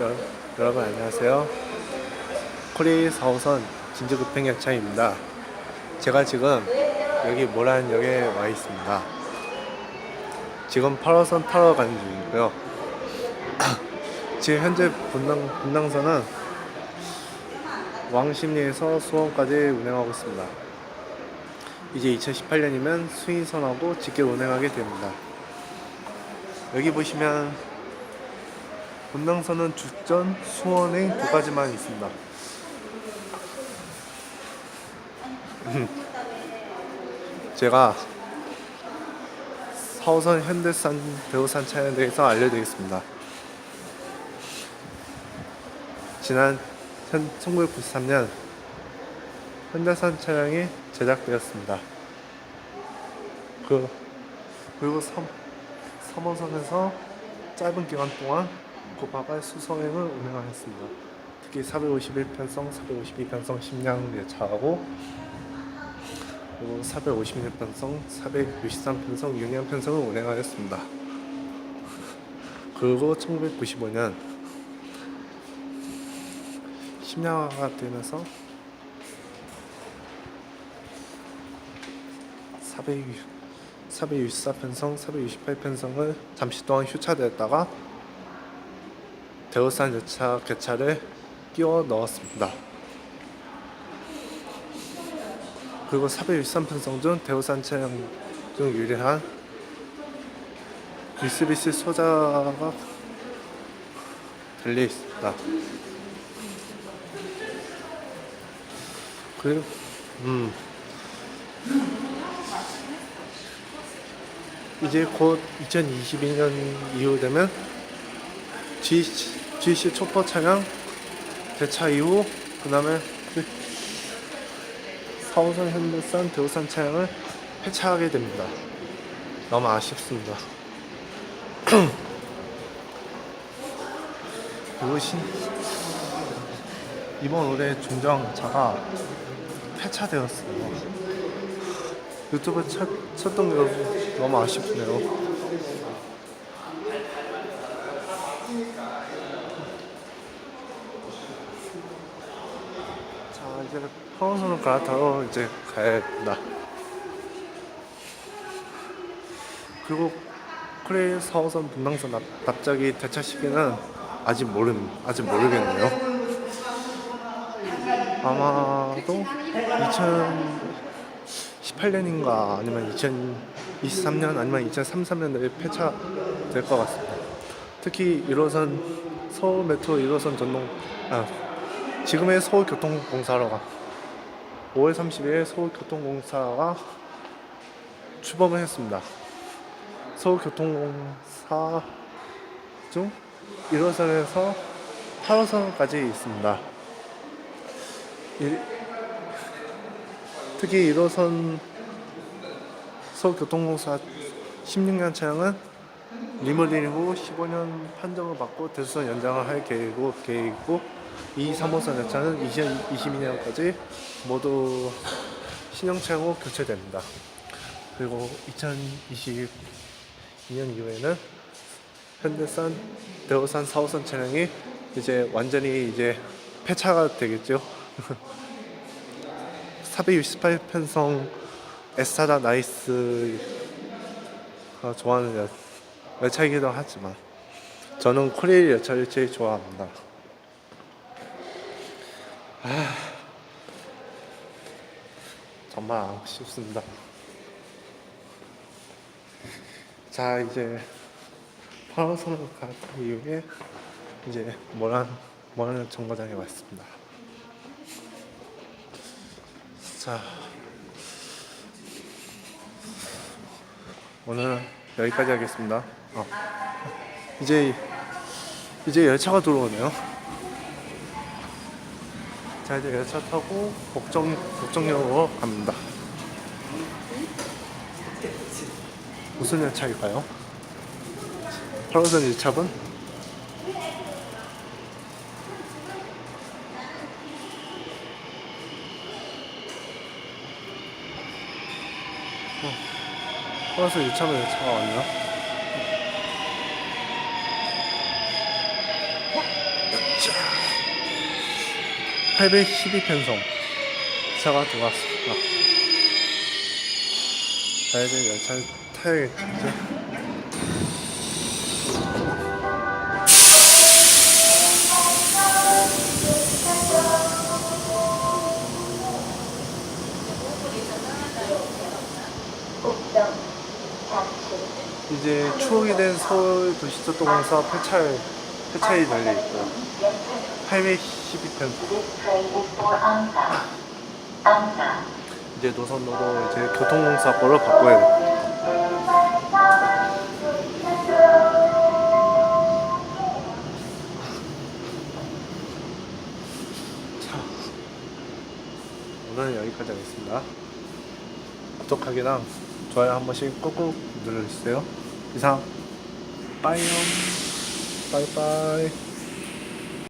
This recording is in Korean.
여, 여러분 안녕하세요. 코리 4호선 진주급행열차입니다. 제가 지금 여기 모란역에 와 있습니다. 지금 8호선 타러 가는 중이고요. 지금 현재 분당, 분당선은 왕십리에서 수원까지 운행하고 있습니다. 이제 2018년이면 수인선하고 직결 운행하게 됩니다. 여기 보시면 분당선은 주전, 수원행 두 가지만 있습니다. 제가 4호선 현대산 대우산 차량에 대해서 알려드리겠습니다. 지난 1993년 현대산 차량이 제작되었습니다. 그 그리고 3, 3호선에서 짧은 기간 동안 고박을 수성행을 운행하였습니다. 특히 451편성, 452편성 심량 그리고 456편성, 463편성, 6년 편성을 운행하였습니다. 그리고 1995년 심량화가 되면서 400, 464편성, 468편성을 잠시 동안 휴차되었다가 대우산 열차 개차를 끼워 넣었습니다. 그리고 463편성 중 대우산 차량 중 유리한 미쓰비시 소자가 달려 있습니다. 그리고 음 이제 곧 2022년 이후 되면 G, GC 초퍼 차량 대차 이후 그 다음에 4호선 현대산 대우산 차량을 폐차하게 됩니다. 너무 아쉽습니다. 그리고 신, 이번 올해 중정차가 폐차되었어요. 유튜브 첫, 쳤던 게 너무 아쉽네요. 자, 이제 파원선을 갈아타러 이제 가야 된다. 그리고 크레일 4호선 분당선 납, 납작이 대차 시기는 아직 모르 아직 모르겠네요. 아마도 2018년인가 아니면 2023년 아니면 2033년에 폐차될 것 같습니다. 특히 1호선 서울 메트로 1호선 전동 아 지금의 서울교통공사로 가 5월 30일 서울교통공사가 출범을 했습니다. 서울교통공사 중 1호선에서 8호선까지 있습니다. 일- 특히 1호선 서울교통공사 16년 차량은 리모델링 후 15년 판정을 받고 대수선 연장을 할 계획이고, 계획이고 이 3호선 열차는 2022년까지 모두 신형차량으로 교체됩니다. 그리고 2022년 이후에는 현대산, 대우산 4호선 차량이 이제 완전히 이제 폐차가 되겠죠. 468 편성 에스타다 나이스가 좋아하는 열- 열차이기도 하지만 저는 코레일 열차를 제일 좋아합니다. 아, 정말 아쉽습니다. 자 이제 8호선을 갔던 이후에 이제 모란 모란 정거장에 왔습니다. 자 오늘 여기까지 하겠습니다. 어. 이제 이제 열차가 들어오네요. 자 이제 열차 타고 복정 복정역으로 갑니다. 무슨 열차일까요? 8호선 1차분? 버스 1차로 열차가 왔나? 812편성 차가 들어왔습니다. 자, 이제 열차를 타야겠죠? 이제 추억이 된 서울 도시교통공사 폐차에 폐차에 달려 있고요. 812편. 이제 노선로로 이제 교통공사 거를 바꿔야 돼. 자, 오늘은 여기까지 하겠습니다. 구독하기랑 좋아요 한 번씩 꾹꾹 눌러주세요. 이상 빠이염 빠이빠이